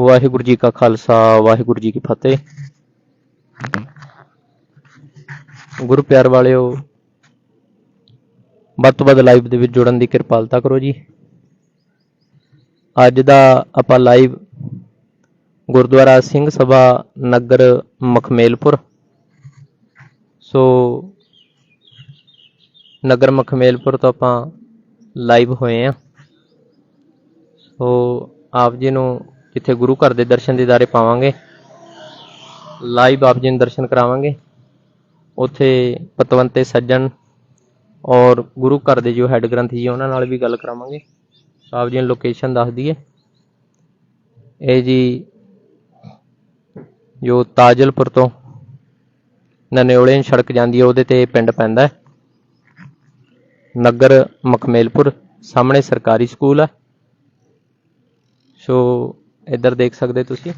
ਵਾਹਿਗੁਰੂ ਜੀ ਕਾ ਖਾਲਸਾ, ਵਾਹਿਗੁਰੂ ਜੀ ਕੀ ਫਤਿਹ। ਗੁਰੂ ਪਿਆਰ ਵਾਲਿਓ, ਵੱਧ ਤੋਂ ਵੱਧ ਲਾਈਵ ਦੇ ਵਿੱਚ ਜੁੜਨ ਦੀ ਕਿਰਪਾਲਤਾ ਕਰੋ ਜੀ। ਅੱਜ ਦਾ ਆਪਾਂ ਲਾਈਵ ਗੁਰਦੁਆਰਾ ਸਿੰਘ ਸਭਾ ਨਗਰ ਮਖਮੇਲਪੁਰ। ਸੋ ਨਗਰ ਮਖਮੇਲਪੁਰ ਤੋਂ ਆਪਾਂ ਲਾਈਵ ਹੋਏ ਆ। ਸੋ ਆਪ ਜੀ ਨੂੰ ਜਿੱਥੇ ਗੁਰੂ ਘਰ ਦੇ ਦਰਸ਼ਨ ਦੀਦਾਰੇ ਪਾਵਾਂਗੇ ਲਾਈਵ ਆਪ ਜੀ ਨੂੰ ਦਰਸ਼ਨ ਕਰਾਵਾਂਗੇ। ਉੱਥੇ ਪਤਵੰਤੇ ਸੱਜਣ ਔਰ ਗੁਰੂ ਘਰ ਦੇ ਜੋ ਹੈੱਡ ਗ੍ਰੰਥੀ ਜੀ ਉਹਨਾਂ ਨਾਲ ਵੀ ਗੱਲ ਕਰਾਵਾਂਗੇ। ਆਪ ਜੀ ਨੂੰ ਲੋਕੇਸ਼ਨ ਦੱਸ ਦਈਏ। ਇਹ ਜੀ ਜੋ ਤਾਜਲਪੁਰ ਤੋਂ ਨਨਿਓਲੇ ਸੜਕ ਜਾਂਦੀ ਹੈ ਉਹਦੇ ਤੇ ਇਹ ਪਿੰਡ ਪੈਂਦਾ ਹੈ। ਨਗਰ ਮਖਮੇਲਪੁਰ, ਸਾਹਮਣੇ ਸਰਕਾਰੀ ਸਕੂਲ ਹੈ ਸੋ ਇੱਧਰ ਦੇਖ ਸਕਦੇ ਤੁਸੀਂ।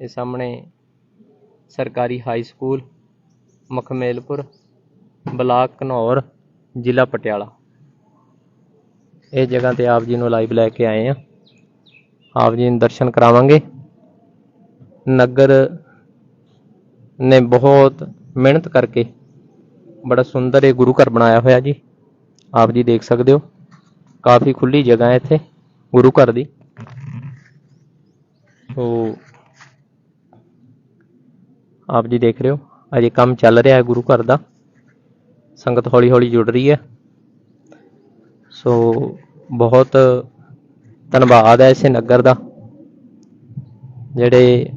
ਇਹ ਸਾਹਮਣੇ ਸਰਕਾਰੀ high school Makhmelpur, block Ghanaur, ਜ਼ਿਲ੍ਹਾ ਪਟਿਆਲਾ। ਇਹ ਜਗ੍ਹਾ ਤੇ ਆਪ ਜੀ ਨੂੰ ਲਾਈਵ ਲੈ ਕੇ ਆਏ ਆ। ਆਪ ਜੀ ਨੂੰ ਦਰਸ਼ਨ ਕਰਾਵਾਂਗੇ। ਨਗਰ ਨੇ ਬਹੁਤ ਮਿਹਨਤ ਕਰਕੇ ਬੜਾ ਸੁੰਦਰ ਇਹ ਗੁਰੂ ਘਰ ਬਣਾਇਆ ਹੋਇਆ ਜੀ। ਆਪ ਜੀ ਦੇਖ ਸਕਦੇ ਹੋ। ਕਾਫੀ ਖੁੱਲੀ ਜਗ੍ਹਾ ਹੈ ਇੱਥੇ ਗੁਰੂ ਘਰ ਦੀ। ਸੋ ਆਪ ਜੀ ਦੇਖ ਰਹੇ ਹੋ, ਅਜੇ ਕੰਮ ਚੱਲ ਰਿਹਾ ਹੈ ਗੁਰੂ ਘਰ ਦਾ। ਸੰਗਤ ਹੌਲੀ ਹੌਲੀ ਜੁੜ ਰਹੀ ਹੈ। ਸੋ ਬਹੁਤ ਧੰਨਵਾਦ ਹੈ ਇਸੇ ਨਗਰ ਦਾ, ਜਿਹੜੇ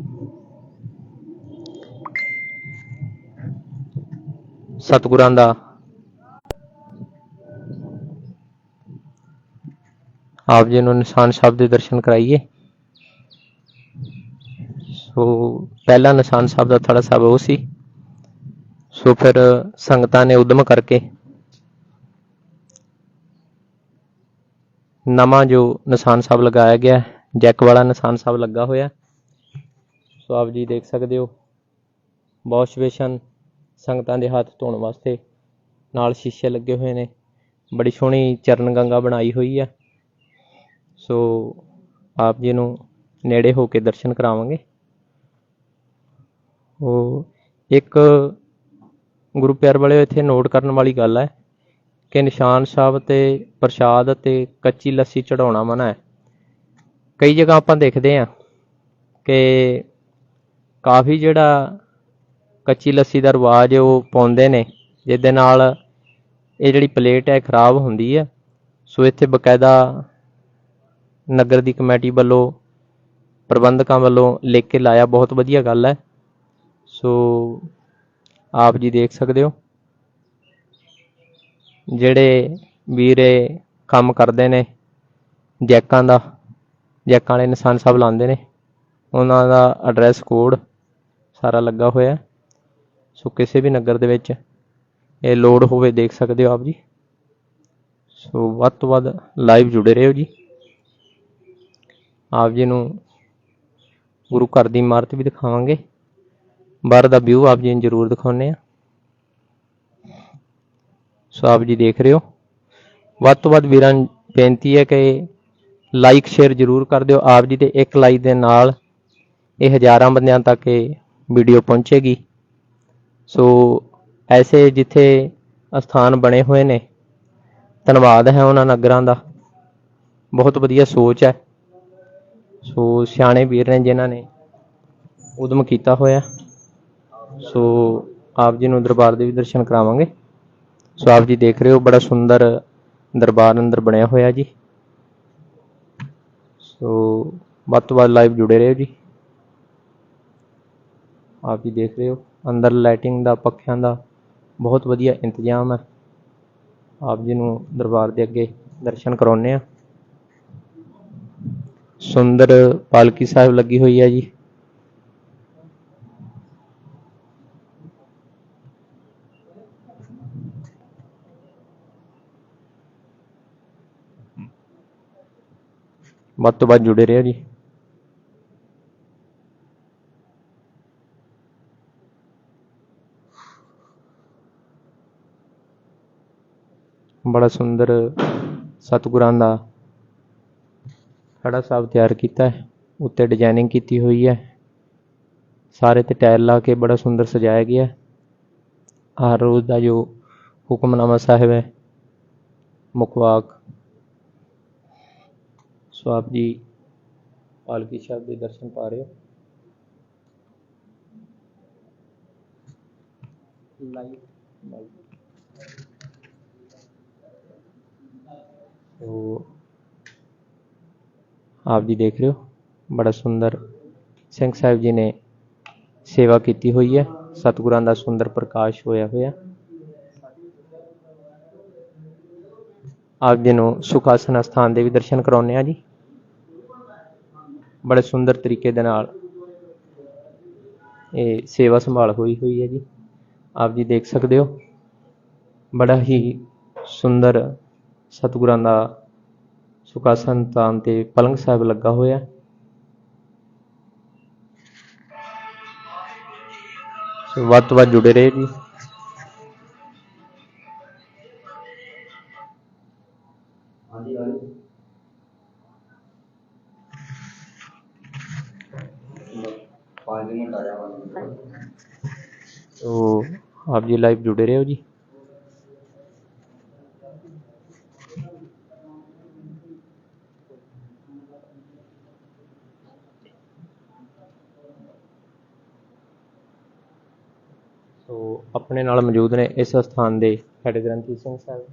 ਸਤਿਗੁਰਾਂ ਦਾ ਆਪ ਜੀ ਨੂੰ ਨਿਸ਼ਾਨ ਸਾਹਿਬ ਦੇ ਦਰਸ਼ਨ ਕਰਾਈਏ। ਸੋ ਪਹਿਲਾ ਨਿਸ਼ਾਨ ਸਾਹਿਬ ਦਾ ਥੜਾ ਸਾਹਿਬ ਉਹ ਸੀ। ਸੋ ਫਿਰ ਸੰਗਤਾਂ ਨੇ ਉਦਮ ਕਰਕੇ ਨਵਾਂ ਜੋ ਨਿਸ਼ਾਨ ਸਾਹਿਬ ਲਗਾਇਆ ਗਿਆ ਜੈਕ ਵਾਲਾ ਨਿਸ਼ਾਨ ਸਾਹਿਬ ਲੱਗਾ ਹੋਇਆ। ਸੋ ਆਪ ਜੀ ਦੇਖ ਸਕਦੇ ਹੋ ਵਾਸ਼ ਬੇਸ਼ਨ ਸੰਗਤਾਂ ਦੇ ਹੱਥ ਧੋਣ ਵਾਸਤੇ ਨਾਲ ਸ਼ੀਸ਼ੇ ਲੱਗੇ ਹੋਏ ਨੇ। ਬੜੀ ਸੋਹਣੀ ਚਰਨ ਗੰਗਾ ਬਣਾਈ ਹੋਈ ਆ। ਸੋ ਆਪ ਜੀ ਨੂੰ ਨੇੜੇ ਹੋ ਕੇ ਦਰਸ਼ਨ ਕਰਾਵਾਂਗੇ। ਉਹ ਇੱਕ ਗੁਰੂ ਪਿਆਰ ਵਾਲਿਓ ਇੱਥੇ ਨੋਟ ਕਰਨ ਵਾਲੀ ਗੱਲ ਹੈ ਕਿ ਨਿਸ਼ਾਨ ਸਾਹਿਬ ਤੇ ਪ੍ਰਸ਼ਾਦ ਅਤੇ ਕੱਚੀ ਲੱਸੀ ਚੜਾਉਣਾ ਮਨਾ ਹੈ। ਕਈ ਜਗ੍ਹਾ ਆਪਾਂ ਦੇਖਦੇ ਹਾਂ ਕਿ ਕਾਫੀ ਜਿਹੜਾ ਕੱਚੀ ਲੱਸੀ ਦਾ ਰਿਵਾਜ ਉਹ ਪਾਉਂਦੇ ਨੇ, ਜਿਹਦੇ ਨਾਲ ਇਹ ਜਿਹੜੀ ਪਲੇਟ ਹੈ ਖਰਾਬ ਹੁੰਦੀ ਹੈ। ਸੋ ਇੱਥੇ ਬਕਾਇਦਾ ਨਗਰ ਦੀ ਕਮੇਟੀ ਵੱਲੋਂ, ਪ੍ਰਬੰਧਕਾਂ ਵੱਲੋਂ ਲਿਖ ਕੇ ਲਾਇਆ ਬਹੁਤ ਵਧੀਆ ਗੱਲ ਹੈ। ਸੋ ਆਪ ਜੀ ਦੇਖ ਸਕਦੇ ਹੋ। ਜਿਹੜੇ ਵੀਰੇ ਕੰਮ ਕਰਦੇ ਨੇ, ਜੈਕਾਂ ਦਾ, ਜੈਕਾਂ ਵਾਲੇ ਨਿਸ਼ਾਨ ਸਾਹਿਬ ਲਾਉਂਦੇ ਨੇ, ਉਹਨਾਂ ਦਾ ਐਡਰੈਸ ਕੋਡ ਸਾਰਾ ਲੱਗਾ ਹੋਇਆ। ਸੋ ਕਿਸੇ ਵੀ ਨਗਰ ਦੇ ਵਿੱਚ ਇਹ ਲੋਡ ਹੋਵੇ ਦੇਖ ਸਕਦੇ ਹੋ ਆਪ ਜੀ। ਸੋ ਵੱਧ ਤੋਂ ਵੱਧ ਲਾਈਵ ਜੁੜੇ ਰਹੋ ਜੀ। ਆਪ ਜੀ ਨੂੰ ਗੁਰੂ ਘਰ ਦੀ ਇਮਾਰਤ ਵੀ ਦਿਖਾਵਾਂਗੇ। ਬਾਹਰ ਦਾ ਵਿਊ ਆਪ ਜੀ ਨੂੰ ਜ਼ਰੂਰ ਦਿਖਾਉਨੇ ਆ ਸੋ ਆਪ ਜੀ ਦੇਖ ਰਹੇ ਹੋ। ਵੱਧ ਤੋਂ ਵੱਧ ਵੀਰਾਂ ਨੂੰ ਬੇਨਤੀ ਹੈ ਕਿ ਲਾਈਕ ਸ਼ੇਅਰ ਜ਼ਰੂਰ ਕਰ ਦਿਓ। ਆਪ ਜੀ ਦੇ ਇੱਕ ਲਾਈਕ ਦੇ ਨਾਲ ਇਹ ਹਜ਼ਾਰਾਂ ਬੰਦਿਆਂ ਤੱਕ ਇਹ ਵੀਡੀਓ ਪਹੁੰਚੇਗੀ। ਸੋ ਐਸੇ ਜਿੱਥੇ ਅਸਥਾਨ ਬਣੇ ਹੋਏ ਨੇ, ਧੰਨਵਾਦ ਹੈ ਉਹਨਾਂ ਨਗਰਾਂ ਦਾ। ਬਹੁਤ ਵਧੀਆ ਸੋਚ ਹੈ। ਸੋ ਸਿਆਣੇ ਵੀਰ ਨੇ ਜਿਨ੍ਹਾਂ ਨੇ ਉਦਮ ਕੀਤਾ ਹੋਇਆ। ਸੋ ਆਪ ਜੀ ਨੂੰ ਦਰਬਾਰ ਦੇ ਵੀ ਦਰਸ਼ਨ ਕਰਾਵਾਂਗੇ। ਸੋ ਆਪ ਜੀ ਦੇਖ ਰਹੇ ਹੋ, ਬੜਾ ਸੁੰਦਰ ਦਰਬਾਰ ਅੰਦਰ ਬਣਿਆ ਹੋਇਆ ਜੀ। ਸੋ ਵੱਧ ਤੋਂ ਵੱਧ ਲਾਈਵ ਜੁੜੇ ਰਹੋ ਜੀ। ਆਪ ਜੀ ਦੇਖ ਰਹੇ ਹੋ, ਅੰਦਰ ਲਾਈਟਿੰਗ ਦਾ, ਪੱਖਿਆਂ ਦਾ ਬਹੁਤ ਵਧੀਆ ਇੰਤਜ਼ਾਮ ਹੈ। ਆਪ ਜੀ ਨੂੰ ਦਰਬਾਰ ਦੇ ਅੱਗੇ ਦਰਸ਼ਨ ਕਰਾਉਨੇ ਆ ਸੁੰਦਰ ਪਾਲਕੀ ਸਾਹਿਬ ਲੱਗੀ ਹੋਈ ਹੈ ਜੀ। ਵੱਧ ਤੋਂ ਵੱਧ ਜੁੜੇ ਰਹੋ ਜੀ। ਬੜਾ ਸੁੰਦਰ ਸਤਿਗੁਰਾਂ ਦਾ ਖੜਾ ਸਾਹਿਬ ਤਿਆਰ ਕੀਤਾ ਹੈ। ਉੱਤੇ ਡਿਜ਼ਾਈਨਿੰਗ ਕੀਤੀ ਹੋਈ ਹੈ। ਸਾਰੇ ਤੇ ਟਾਇਲ ਲਾ ਕੇ ਬੜਾ ਸੁੰਦਰ ਸਜਾਇਆ ਗਿਆ ਹੈ। ਹਰ ਰੋਜ਼ ਦਾ ਜੋ ਹੁਕਮਨਾਮਾ ਸਾਹਿਬ ਹੈ, ਮੁਖਵਾਕ ਸੋ ਆਪ ਜੀ ਪਾਲਕੀ ਸਾਹਿਬ ਦੇ ਦਰਸ਼ਨ ਪਾ ਰਹੇ ਹੋ। ਲਾਈਵ ਸੋ ਆਪ ਜੀ ਦੇਖ ਰਹੇ ਹੋ ਬੜਾ ਸੁੰਦਰ ਸਿੰਘ ਸਾਹਿਬ ਜੀ ਨੇ ਸੇਵਾ ਕੀਤੀ ਹੋਈ ਹੈ। ਸਤਿਗੁਰਾਂ ਦਾ ਸੁੰਦਰ ਪ੍ਰਕਾਸ਼ ਹੋਇਆ ਹੋਇਆ। ਆਪ ਜੀ ਨੂੰ ਸੁਖਾਸਨ ਸਥਾਨ ਦੇ ਵੀ ਦਰਸ਼ਨ ਕਰਾਉਂਦੇ ਆ ਜੀ। ਬੜੇ ਸੁੰਦਰ ਤਰੀਕੇ ਦੇ ਨਾਲ ਇਹ ਸੇਵਾ ਸੰਭਾਲ ਹੋਈ ਹੋਈ ਹੈ ਜੀ। ਆਪ ਜੀ ਦੇਖ ਸਕਦੇ ਹੋ। ਬੜਾ ਹੀ ਸੁੰਦਰ ਸਤਿਗੁਰਾਂ ਦਾ ਸੁਖਾਸਨ ਸਥਾਨ ਤੇ ਪਲੰਗ ਸਾਹਿਬ ਲੱਗਾ ਹੋਇਆ। ਸੋ ਵੱਧ ਤੋਂ ਵੱਧ ਜੁੜੇ ਰਹੇ ਜੀ। ਹਾਂਜੀ ਹਾਂਜੀ। ਪੰਜ ਮਿੰਟ ਆ ਜਾਵਾਂਗੇ। ਸੋ ਆਪ ਜੀ ਲਾਈਵ ਜੁੜੇ ਰਹੋ ਜੀ। ਸੋ ਆਪਣੇ ਨਾਲ ਮੌਜੂਦ ਨੇ ਇਸ ਸਥਾਨ ਦੇ ਹੈਡ ਗ੍ਰੰਥੀ ਸਿੰਘ ਸਾਹਿਬ।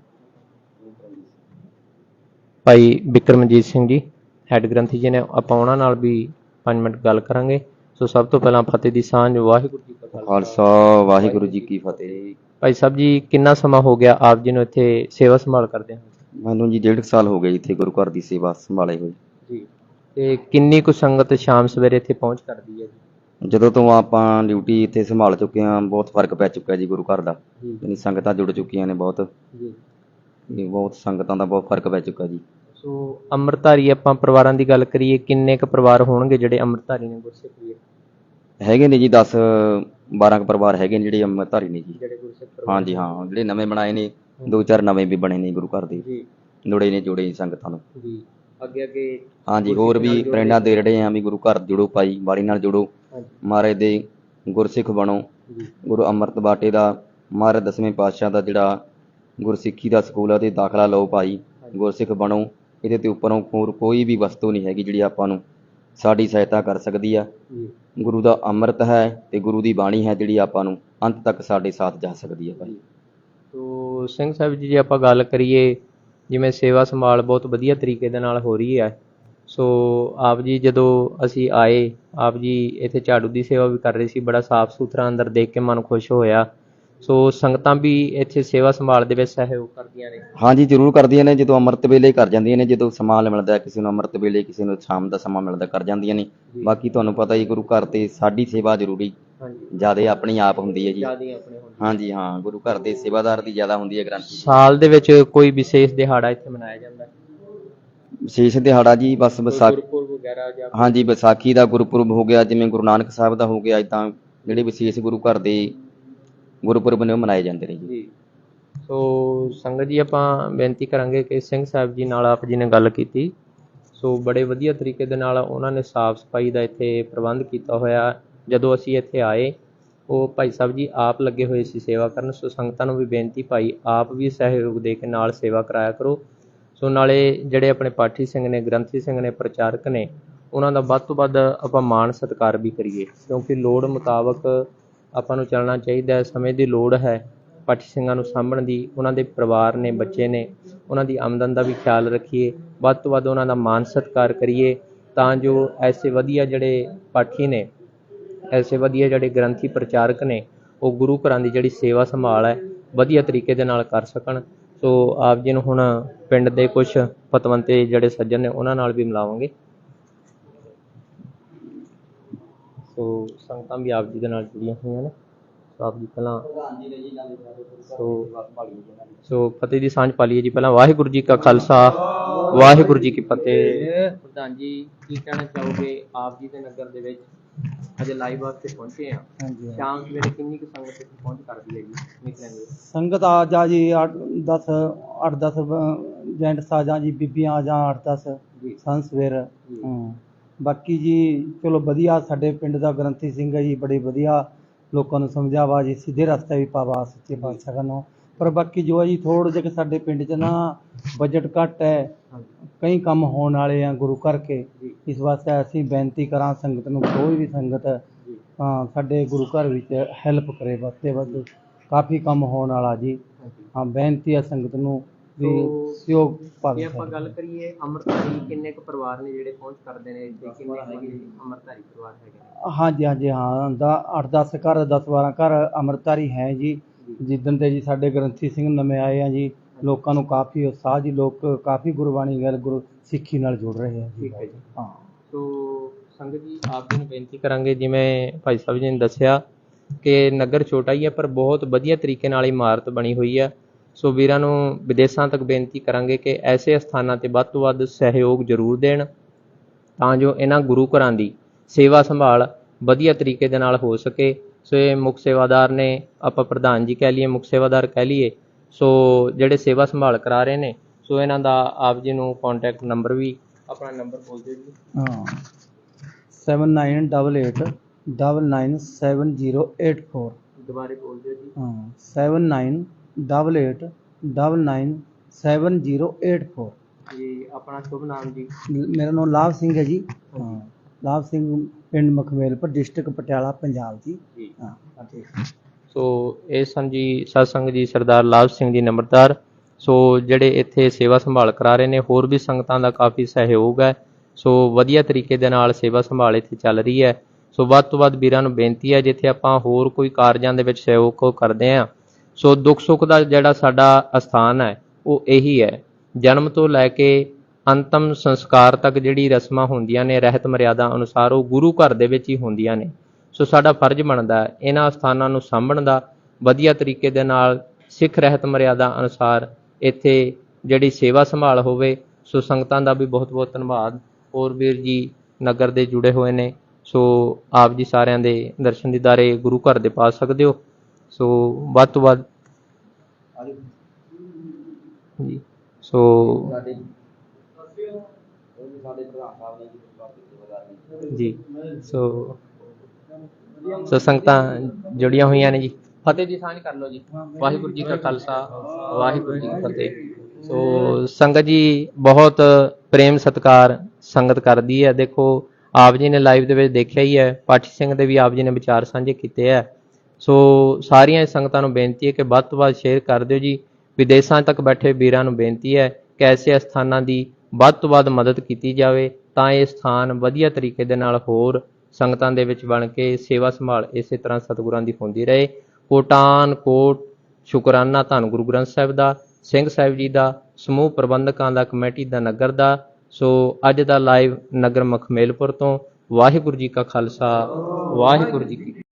ਭਾਈ ਬਿਕਰਮਜੀਤ ਸਿੰਘ ਜੀ ਹੈਡ ਗ੍ਰੰਥੀ ਜੀ ਨੇ ਆਪਾਂ ਉਹਨਾਂ ਨਾਲ ਵੀ 5 ਮਿੰਟ ਗੱਲ ਕਰਾਂਗੇ। ਸੋ ਸਭ ਤੋਂ ਪਹਿਲਾਂ ਫਤਿਹ ਦੀ ਸਾਂਝ ਵਾਹਿਗੁਰੂ ਜੀ ਕਾ ਖਾਲਸਾ। ਵਾਹਿਗੁਰੂ ਜੀ ਕੀ ਫਤਿਹ। ਭਾਈ ਸਾਹਿਬ ਜੀ ਕਿੰਨਾ ਸਮਾਂ ਹੋ ਗਿਆ ਆਪ ਜੀ ਨੂੰ ਇੱਥੇ ਸੇਵਾ ਸੰਭਾਲ ਕਰਦੇ ਹਾਂ ਮੈਨੂੰ ਜੀ ਡੇਢ ਕੁ ਸਾਲ ਹੋ ਗਏ ਇੱਥੇ ਗੁਰੂ ਘਰ ਦੀ ਸੇਵਾ ਸੰਭਾਲੇ ਹੋਏ। ਜੀ। ਤੇ ਕਿੰਨੀ ਕੁ ਸੰਗਤ ਸ਼ਾਮ ਸਵੇਰੇ ਇੱਥੇ ਪਹੁੰਚ ਕਰਦੀ ਹੈ ਜੀ? ਜਦੋਂ ਤੋਂ ਆਪਾਂ ਡਿਊਟੀ ਇੱਥੇ ਸੰਭਾਲ ਚੁੱਕੇ ਹਾਂ ਬਹੁਤ ਫ਼ਰਕ ਪੈ ਚੁੱਕਾ ਜੀ ਗੁਰੂ ਘਰ ਦਾ। ਯਾਨੀ ਸੰਗਤਾਂ ਜੁੜ ਚੁੱਕੀਆਂ ਨੇ ਬਹੁਤ। ਜੀ। ਇਹ ਬਹੁਤ ਸੰਗਤਾਂ ਦਾ ਬਹੁਤ ਫ਼ਰਕ ਪੈ ਚੁੱਕਾ ਜੀ। ਸੋ ਅੰਮ੍ਰਿਤਧਾਰੀ ਆਪਾਂ ਪਰਿਵਾਰਾਂ ਦੀ ਗੱਲ ਕਰੀਏ ਕਿੰਨੇ ਕੁ ਪਰਿਵਾਰ ਹੋਣਗੇ ਜਿਹੜੇ ਅੰਮ੍ਰਿਤਧਾਰੀ ਨੇ ਗੁਰਸਿੱਖ ਹੈਗੇ ਨੇ ਜੀ 10 12 ਕੁ ਪਰਿਵਾਰ ਹੈਗੇ ਨੇ ਜਿਹੜੇ ਅੰਮ੍ਰਿਤਧਾਰੀ ਨੇ ਜੀ। ਜਿਹੜੇ ਗੁਰਸਿੱਖ ਪਰਿਵਾਰ ਹਾਂਜੀ ਹਾਂ ਜਿਹੜੇ ਨਵੇਂ ਬਣਾਏ ਨੇ ਦੋ ਚਾਰ ਨਵੇਂ ਵੀ ਬਣੇ ਨੇ ਗੁਰੂ ਘਰ ਦੇ। ਜੀ। ਜੁੜੇ ਨੇ ਜੁੜੇ ਸੰਗਤਾਂ ਨੂੰ ਜੀ। ਅੱਗੇ ਅੱਗੇ ਹਾਂਜੀ ਹੋਰ ਵੀ ਪ੍ਰੇਰਣਾ ਦੇ ਰਹੇ ਹਾਂ ਵੀ ਗੁਰੂ ਘਰ ਜੁੜੋ ਭਾਈ ਬਾਣੀ ਨਾਲ ਜੁੜੋ। ਮਹਾਰਾਜ ਦੇ ਗੁਰਸਿੱਖ ਬਣੋ। ਗੁਰੂ ਅੰਮ੍ਰਿਤ ਬਾਟੇ ਦਾ ਮਹਾਰਾਜ ਦਸਵੇਂ ਪਾਤਸ਼ਾਹ ਦਾ ਜਿਹੜਾ ਗੁਰਸਿੱਖੀ ਦਾ ਸਕੂਲ ਆ ਤੇ ਦਾਖਲਾ ਲਓ ਭਾਈ। ਗੁਰਸਿੱਖ ਬਣੋ। ਇਹਦੇ ਤੇ ਉੱਪਰੋਂ ਹੋਰ ਕੋਈ ਵੀ ਵਸਤੂ ਨਹੀਂ ਹੈਗੀ ਜਿਹੜੀ ਆਪਾਂ ਨੂੰ ਸਾਡੀ ਸਹਾਇਤਾ ਕਰ ਸਕਦੀ ਆ। ਗੁਰੂ ਦਾ ਅੰਮ੍ਰਿਤ ਹੈ ਤੇ ਗੁਰੂ ਦੀ ਬਾਣੀ ਹੈ ਜਿਹੜੀ ਆਪਾਂ ਨੂੰ ਅੰਤ ਤੱਕ ਸਾਡੇ ਸਾਥ ਜਾ ਸਕਦੀ ਹੈ ਭਾਈ। ਤੋ ਸਿੰਘ ਸਾਹਿਬ ਜੀ ਜੇ ਆਪਾਂ ਗੱਲ ਕਰੀਏ ਜਿਵੇਂ ਸੇਵਾ ਸੰਭਾਲ ਬਹੁਤ ਵਧੀਆ ਤਰੀਕੇ ਦੇ ਨਾਲ ਹੋ ਰਹੀ ਹੈ ਸੋ ਆਪ ਜੀ ਜਦੋਂ ਅਸੀਂ ਆਏ ਆਪ ਜੀ ਇੱਥੇ ਝਾੜੂ ਦੀ ਸੇਵਾ ਵੀ ਕਰ ਰਹੇ ਸੀ ਬੜਾ ਸਾਫ਼ ਸੁਥਰਾ ਅੰਦਰ ਦੇਖ ਕੇ ਮਨ ਖੁਸ਼ ਹੋਇਆ। ਸੋ ਸੰਗਤਾਂ ਵੀ ਇੱਥੇ ਸੇਵਾ ਸੰਭਾਲ ਦੇ ਵਿੱਚ ਸਹਿਯੋਗ ਕਰਦੀਆਂ ਨੇ। ਹਾਂਜੀ ਜ਼ਰੂਰ ਕਰਦੀਆਂ ਨੇ। ਜਦੋਂ ਅੰਮ੍ਰਿਤ ਵੇਲੇ ਕਰ ਜਾਂਦੀਆਂ ਨੇ ਜਦੋਂ ਸਮਾਂ ਮਿਲਦਾ ਕਿਸੇ ਨੂੰ ਅੰਮ੍ਰਿਤ ਵੇਲੇ ਕਿਸੇ ਨੂੰ ਸ਼ਾਮ ਦਾ ਸਮਾਂ ਮਿਲਦਾ ਕਰ ਜਾਂਦੀਆਂ ਨੇ। ਬਾਕੀ ਤੁਹਾਨੂੰ ਪਤਾ ਹੀ ਗੁਰੂ ਘਰ ਤੇ ਸਾਡੀ ਸੇਵਾ ਜ਼ਰੂਰੀ ਹਾਂਜੀ। ਜਿਆਦੇ ਆਪਣੀ ਆਪ ਹੁੰਦੀ ਹੈ ਜੀ। ਜ਼ਿਆਦਾ ਆਪਣੇ ਹੁਣ ਹਾਂਜੀ ਹਾਂ ਗੁਰੂ ਘਰ ਦੇ ਸੇਵਾਦਾਰ ਦੀ ਜ਼ਿਆਦਾ ਹੁੰਦੀ ਹੈ ਗ੍ਰੰਥੀ ਸਾਲ ਦੇ ਵਿੱਚ ਕੋਈ ਵਿਸ਼ੇਸ਼ ਦਿਹਾੜਾ ਇੱਥੇ ਮਨਾਇਆ ਜਾਂਦਾ ਹੈ? ਵਿਸ਼ੇਸ਼ ਦਿਹਾੜਾ ਜੀ ਬਸ ਵਿਸਾਖੀ ਗੁਰਪੁਰਬ ਵਗੈਰਾ ਜਾਂ ਹਾਂਜੀ ਵਿਸਾਖੀ ਦਾ ਗੁਰਪੁਰਬ ਹੋ ਗਿਆ ਜਿਵੇਂ ਗੁਰੂ ਨਾਨਕ ਸਾਹਿਬ ਦਾ ਹੋ ਗਿਆ ਇਦਾਂ ਜਿਹੜੇ ਵਿਸ਼ੇਸ਼ ਗੁਰੂ ਘਰ ਦੇ ਗੁਰਪੁਰਬ ਨੇ ਉਹ ਮਨਾਏ ਜਾਂਦੇ ਨੇ ਜੀ। ਜੀ। ਸੋ ਸੰਗਤ ਜੀ, ਆਪਾਂ ਬੇਨਤੀ ਕਰਾਂਗੇ ਕਿ ਸਿੰਘ ਸਾਹਿਬ ਜੀ ਨਾਲ ਆਪ ਜੀ ਨੇ ਗੱਲ ਕੀਤੀ। ਸੋ ਬੜੇ ਵਧੀਆ ਤਰੀਕੇ ਦੇ ਨਾਲ ਉਹਨਾਂ ਨੇ ਸਾਫ਼ ਸਫ਼ਾਈ ਦਾ ਇੱਥੇ ਪ੍ਰਬੰਧ ਕੀਤਾ ਹੋਇਆ। ਜਦੋਂ ਅਸੀਂ ਇੱਥੇ ਆਏ, ਉਹ ਭਾਈ ਸਾਹਿਬ ਜੀ ਆਪ ਲੱਗੇ ਹੋਏ ਸੀ ਸੇਵਾ ਕਰਨ। ਸੋ ਸੰਗਤਾਂ ਨੂੰ ਵੀ ਬੇਨਤੀ ਭਾਈ, ਆਪ ਵੀ ਸਹਿਯੋਗ ਦੇ ਕੇ ਨਾਲ ਸੇਵਾ ਕਰਾਇਆ ਕਰੋ। ਸੋ ਨਾਲੇ ਜਿਹੜੇ ਆਪਣੇ ਪਾਠੀ ਸਿੰਘ ਨੇ, ਗ੍ਰੰਥੀ ਸਿੰਘ ਨੇ, ਪ੍ਰਚਾਰਕ ਨੇ, ਉਹਨਾਂ ਦਾ ਵੱਧ ਤੋਂ ਵੱਧ ਆਪਾਂ ਮਾਣ ਸਤਿਕਾਰ ਵੀ ਕਰੀਏ। ਕਿਉਂਕਿ ਲੋੜ ਮੁਤਾਬਕ ਆਪਾਂ ਨੂੰ ਚੱਲਣਾ ਚਾਹੀਦਾ ਹੈ, ਸਮੇਂ ਦੀ ਲੋੜ ਹੈ। ਪਾਠੀ ਸਿੰਘਾਂ ਨੂੰ ਸਾਂਭਣ ਦੀ ਉਹਨਾਂ ਦੇ ਪਰਿਵਾਰ ਨੇ, ਬੱਚੇ ਨੇ, ਉਹਨਾਂ ਦੀ ਆਮਦਨ ਦਾ ਵੀ ਖਿਆਲ ਰੱਖੀਏ। ਵੱਧ ਤੋਂ ਵੱਧ ਉਹਨਾਂ ਦਾ ਮਾਣ ਸਤਿਕਾਰ ਕਰੀਏ। ਤਾਂ ਜੋ ਐਸੇ ਵਧੀਆ ਜਿਹੜੇ ਪਾਠੀ ਨੇ, ਐਸੇ ਵਧੀਆ ਜਿਹੜੇ ਗ੍ਰੰਥੀ ਪ੍ਰਚਾਰਕ ਨੇ, ਉਹ ਗੁਰੂ ਘਰਾਂ ਦੀ ਜਿਹੜੀ ਸੇਵਾ ਸੰਭਾਲ ਹੈ, ਵਧੀਆ ਤਰੀਕੇ ਦੇ ਨਾਲ ਕਰ ਸਕਣ। ਸੋ ਆਪ ਜੀ ਨੂੰ ਹੁਣ ਪਿੰਡ ਦੇ ਕੁਝ ਪਤਵੰਤੇ ਜਿਹੜੇ ਸੱਜਣ ਨੇ, ਉਹਨਾਂ ਨਾਲ ਵੀ ਮਿਲਾਵਾਂਗੇ। ਸੋ ਸੰਗਤਾਂ ਵੀ ਆਪ ਜੀ ਦੇ ਨਾਲ ਜੁੜੀਆਂ ਹੋਈਆਂ ਨੇ। ਸੋ ਆਪ ਜੀ ਪਹਿਲਾਂ ਸੋ ਸੋ ਫਤਿਹ ਦੀ ਸਾਂਝ ਪਾ ਲਈਏ ਜੀ। ਪਹਿਲਾਂ ਵਾਹਿਗੁਰੂ ਜੀ ਕਾ ਖਾਲਸਾ ਵਾਹਿਗੁਰੂ ਜੀ ਕੀ ਫਤਿਹ। ਪ੍ਰਧਾਨ ਜੀ ਕੀ ਕਹਿਣਾ ਚਾਹੋਗੇ ਆਪ ਜੀ ਦੇ ਨਗਰ ਦੇ ਵਿੱਚ? ਅਜੇ ਲਾਈਵ ਵਾਸਤੇ ਪਹੁੰਚੇ ਆ। ਹਾਂਜੀ। ਸ਼ਾਮ ਸਵੇਰੇ ਕਿੰਨੀ ਕੁ ਸੰਗਤ ਇੱਥੇ ਪਹੁੰਚ ਕਰਦੀ ਹੈ ਜੀ ਸੰਗਤ ਆ ਜਾ ਜੀ 8 10 8 10 ਜੈਂਟ ਆ ਜਾ ਜੀ ਬੀਬੀਆਂ ਆ ਜਾ 8 10 ਜੀ। ਸੰਤ ਸਵੇਰ। ਹਾਂ। ਬਾਕੀ ਜੀ ਚਲੋ ਵਧੀਆ ਸਾਡੇ ਪਿੰਡ ਦਾ ਗ੍ਰੰਥੀ ਸਿੰਘ ਹੈ ਜੀ ਬੜੇ ਵਧੀਆ ਲੋਕਾਂ ਨੂੰ ਸਮਝਾਵਾ ਜੀ ਸਿੱਧੇ ਰਸਤੇ ਵੀ ਪਾਵਾ ਸੱਚੇ ਪਾਤਸ਼ਾਹ ਕਨੋਂ ਪਰ ਬਾਕੀ ਜੋ ਹੈ ਜੀ ਥੋੜ੍ਹਾ ਜਿਹਾ ਕਿ ਸਾਡੇ ਪਿੰਡ 'ਚ ਨਾ ਬਜਟ ਘੱਟ ਹੈ ਕਈ ਕੰਮ ਹੋਣ ਵਾਲੇ ਆ ਗੁਰੂ ਘਰ ਕੇ। ਇਸ ਵਾਸਤੇ ਅਸੀਂ ਬੇਨਤੀ ਕਰਾਂ ਸੰਗਤ ਨੂੰ ਕੋਈ ਵੀ ਸੰਗਤ ਹਾਂ ਸਾਡੇ ਗੁਰੂ ਘਰ ਵਿੱਚ ਹੈਲਪ ਕਰੇ ਵੱਧ ਤੋਂ ਵੱਧ ਕਾਫੀ ਕੰਮ ਹੋਣ ਵਾਲਾ ਜੀ। ਹਾਂ ਬੇਨਤੀ ਹੈ ਸੰਗਤ ਨੂੰ ਵੀ ਸੋ, ਸਹਿਯੋਗ ਪਾਵੇ ਜੇ ਆਪਾਂ ਗੱਲ ਕਰੀਏ ਅੰਮ੍ਰਿਤਧਾਰੀ ਕਿੰਨੇ ਕੁ ਪਰਿਵਾਰ ਨੇ ਜਿਹੜੇ ਪਹੁੰਚ ਕਰਦੇ ਨੇ? ਤੇ ਕਿੰਨੇ ਹੈਗੇ ਅੰਮ੍ਰਿਤਧਾਰੀ ਪਰਿਵਾਰ ਹੈਗੇ ਨੇ? ਹਾਂਜੀ ਹਾਂਜੀ ਹਾਂ ਦਾ 8-10 ਘਰ 10-12 ਘਰ ਅੰਮ੍ਰਿਤਧਾਰੀ ਹੈ ਜੀ। ਜਿੱਦਣ ਤੇ ਜੀ ਸਾਡੇ ਗ੍ਰੰਥੀ ਸਿੰਘ ਨਵੇਂ ਆਏ ਆ ਜੀ ਲੋਕਾਂ ਨੂੰ ਕਾਫੀ ਉਤਸ਼ਾਹ ਜੀ ਲੋਕ ਕਾਫੀ ਗੁਰਬਾਣੀ ਗੱਲ ਗੁਰੂ ਸਿੱਖੀ ਨਾਲ ਜੁੜ ਰਹੇ ਆ ਜੀ। ਠੀਕ ਹੈ ਜੀ। ਹਾਂ। ਸੋ ਸੰਗਤ ਜੀ ਆਪ ਜੀ ਨੂੰ ਬੇਨਤੀ ਕਰਾਂਗੇ ਜਿਵੇਂ ਭਾਈ ਸਾਹਿਬ ਜੀ ਨੇ ਦੱਸਿਆ ਕਿ ਨਗਰ ਛੋਟਾ ਹੀ ਹੈ ਪਰ ਬਹੁਤ ਵਧੀਆ ਤਰੀਕੇ ਨਾਲ ਇਮਾਰਤ ਬਣੀ ਹੋਈ ਹੈ। ਸੋ ਵੀਰਾਂ ਨੂੰ ਵਿਦੇਸ਼ਾਂ ਤੱਕ ਬੇਨਤੀ ਕਰਾਂਗੇ ਕਿ ਐਸੇ ਸਥਾਨਾਂ ਤੇ ਵੱਧ ਤੋਂ ਵੱਧ ਸਹਿਯੋਗ ਜ਼ਰੂਰ ਦੇਣ ਤਾਂ ਜੋ ਇਹਨਾਂ ਗੁਰੂ ਘਰਾਂ ਦੀ ਸੇਵਾ ਸੰਭਾਲ ਵਧੀਆ ਤਰੀਕੇ ਦੇ ਨਾਲ ਹੋ ਸਕੇ। ਸੋ ਇਹ ਮੁੱਖ ਸੇਵਾਦਾਰ ਨੇ ਆਪਾਂ ਪ੍ਰਧਾਨ ਜੀ ਕਹਿ ਲਈਏ ਮੁੱਖ ਸੇਵਾਦਾਰ ਕਹਿ ਲਈਏ। ਸੋ ਜਿਹੜੇ ਸੇਵਾ ਸੰਭਾਲ ਕਰਾ ਰਹੇ ਨੇ ਸੋ ਇਹਨਾਂ ਦਾ ਆਪ ਜੀ ਨੂੰ ਕੰਟੈਕਟ ਨੰਬਰ ਵੀ ਆਪਣਾ ਨੰਬਰ ਬੋਲ ਦਿਓ ਜੀ। ਹਾਂ। 7988 997084 ਦੁਬਾਰੇ ਬੋਲ ਦਿਓ ਜੀ। ਹਾਂ। 7988 997084 ਜੀ ਆਪਣਾ ਸ਼ੁਭ ਨਾਮ ਜੀ। ਮੇਰਾ ਨਾਮ ਲਾਭ ਸਿੰਘ ਹੈ ਜੀ। ਹਾਂ ਲਾਭ ਸਿੰਘ ਪਿੰਡ ਮਖਮੇਲਪੁਰ ਡਿਸਟ੍ਰਿਕਟ ਪਟਿਆਲਾ ਪੰਜਾਬ ਜੀ। ਹਾਂ। ਠੀਕ ਸੋ ਇਹ ਸਨ ਜੀ ਸਤਸੰਗ ਜੀ ਸਰਦਾਰ ਲਾਭ ਸਿੰਘ ਜੀ ਨੰਬਰਦਾਰ। ਸੋ ਜਿਹੜੇ ਇੱਥੇ ਸੇਵਾ ਸੰਭਾਲ ਕਰਾ ਰਹੇ ਨੇ ਹੋਰ ਵੀ ਸੰਗਤਾਂ ਦਾ ਕਾਫੀ ਸਹਿਯੋਗ ਹੈ। ਸੋ ਵਧੀਆ ਤਰੀਕੇ ਦੇ ਨਾਲ ਸੇਵਾ ਸੰਭਾਲ ਇੱਥੇ ਚੱਲ ਰਹੀ ਹੈ। ਸੋ ਵੱਧ ਤੋਂ ਵੱਧ ਵੀਰਾਂ ਨੂੰ ਬੇਨਤੀ ਹੈ ਜਿੱਥੇ ਆਪਾਂ ਹੋਰ ਕੋਈ ਕਾਰਜਾਂ ਦੇ ਵਿੱਚ ਸਹਿਯੋਗ ਕਰਦੇ ਹਾਂ ਸੋ ਦੁੱਖ ਸੁੱਖ ਦਾ ਜਿਹੜਾ ਸਾਡਾ ਅਸਥਾਨ ਹੈ, ਉਹ ਇਹੀ ਹੈ। ਜਨਮ ਤੋਂ ਲੈ ਕੇ ਅੰਤਮ ਸੰਸਕਾਰ ਤੱਕ ਜਿਹੜੀ ਰਸਮਾਂ ਹੁੰਦੀਆਂ ਨੇ, ਰਹਿਤ ਮਰਿਆਦਾ ਅਨੁਸਾਰ ਉਹ ਗੁਰੂ ਘਰ ਦੇ ਵਿੱਚ ਹੀ ਹੁੰਦੀਆਂ ਨੇ। ਸੋ ਸਾਡਾ ਫਰਜ਼ ਬਣਦਾ ਹੈ ਇਹਨਾਂ ਸਥਾਨਾਂ ਨੂੰ ਸਾਂਭਣ ਦਾ। ਵਧੀਆ ਤਰੀਕੇ ਦੇ ਨਾਲ ਸਿੱਖ ਰਹਿਤ ਮਰਿਆਦਾ ਅਨੁਸਾਰ ਇੱਥੇ ਜਿਹੜੀ ਸੇਵਾ ਸੰਭਾਲ ਹੋਵੇ, ਸੋ ਸੰਗਤਾਂ ਦਾ ਵੀ ਬਹੁਤ ਬਹੁਤ ਧੰਨਵਾਦ। ਹੋਰ ਵੀਰ ਜੀ ਨਗਰ ਦੇ ਜੁੜੇ ਹੋਏ ਨੇ, ਸੋ ਆਪ ਜੀ ਸਾਰਿਆਂ ਦੇ ਦਰਸ਼ਨ ਦੀਦਾਰੇ ਗੁਰੂ ਘਰ ਦੇ ਪਾ ਸਕਦੇ ਹੋ। ਸੋ ਵੱਧ ਤੋਂ ਵੱਧ ਜੀ ਸੋ ਜੀ ਸੋ ਸੋ ਸੰਗਤਾਂ ਜੁੜੀਆਂ ਹੋਈਆਂ ਨੇ ਜੀ। ਫਤਿਹ ਜੀ ਸਾਂਝ ਕਰ ਲਓ ਜੀ। ਵਾਹਿਗੁਰੂ ਜੀ ਕਾ ਖਾਲਸਾ ਵਾਹਿਗੁਰੂ ਜੀ ਕੀ ਫਤਿਹ। ਸੋ ਸੰਗਤ ਜੀ ਬਹੁਤ ਪ੍ਰੇਮ ਸਤਿਕਾਰ ਸੰਗਤ ਕਰਦੀ ਹੈ। ਦੇਖੋ ਆਪ ਜੀ ਨੇ ਲਾਈਵ ਦੇ ਵਿੱਚ ਦੇਖਿਆ ਹੀ ਹੈ। ਪਾਠੀ ਸਿੰਘ ਦੇ ਵੀ ਆਪ ਜੀ ਨੇ ਵਿਚਾਰ ਸਾਂਝੇ ਕੀਤੇ ਹੈ। ਸੋ ਸਾਰੀਆਂ ਹੀ ਸੰਗਤਾਂ ਨੂੰ ਬੇਨਤੀ ਹੈ ਕਿ ਵੱਧ ਤੋਂ ਵੱਧ ਸ਼ੇਅਰ ਕਰ ਦਿਓ ਜੀ। ਵਿਦੇਸ਼ਾਂ ਤੱਕ ਬੈਠੇ ਵੀਰਾਂ ਨੂੰ ਬੇਨਤੀ ਹੈ ਕਿ ਐਸੇ ਸਥਾਨਾਂ ਦੀ ਵੱਧ ਤੋਂ ਵੱਧ ਮਦਦ ਕੀਤੀ ਜਾਵੇ ਤਾਂ ਇਹ ਸਥਾਨ ਵਧੀਆ ਤਰੀਕੇ ਦੇ ਨਾਲ ਹੋਰ ਸੰਗਤਾਂ ਦੇ ਵਿੱਚ ਬਣ ਕੇ ਸੇਵਾ ਸੰਭਾਲ ਇਸੇ ਤਰ੍ਹਾਂ ਸਤਿਗੁਰਾਂ ਦੀ ਹੁੰਦੀ ਰਹੇ। ਕੋਟਾਨ, ਕੋਟ, ਸ਼ੁਕਰਾਨਾ ਧੰਨ ਗੁਰੂ ਗ੍ਰੰਥ ਸਾਹਿਬ ਦਾ, ਸਿੰਘ ਸਾਹਿਬ ਜੀ ਦਾ, ਸਮੂਹ ਪ੍ਰਬੰਧਕਾਂ ਦਾ, ਕਮੇਟੀ ਦਾ, ਨਗਰ ਦਾ। ਸੋ ਅੱਜ ਦਾ ਲਾਈਵ ਨਗਰ ਮਖਮੇਲਪੁਰ ਤੋਂ ਵਾਹਿਗੁਰੂ ਜੀ ਕਾ ਖਾਲਸਾ, ਵਾਹਿਗੁਰੂ ਜੀ ਕੀ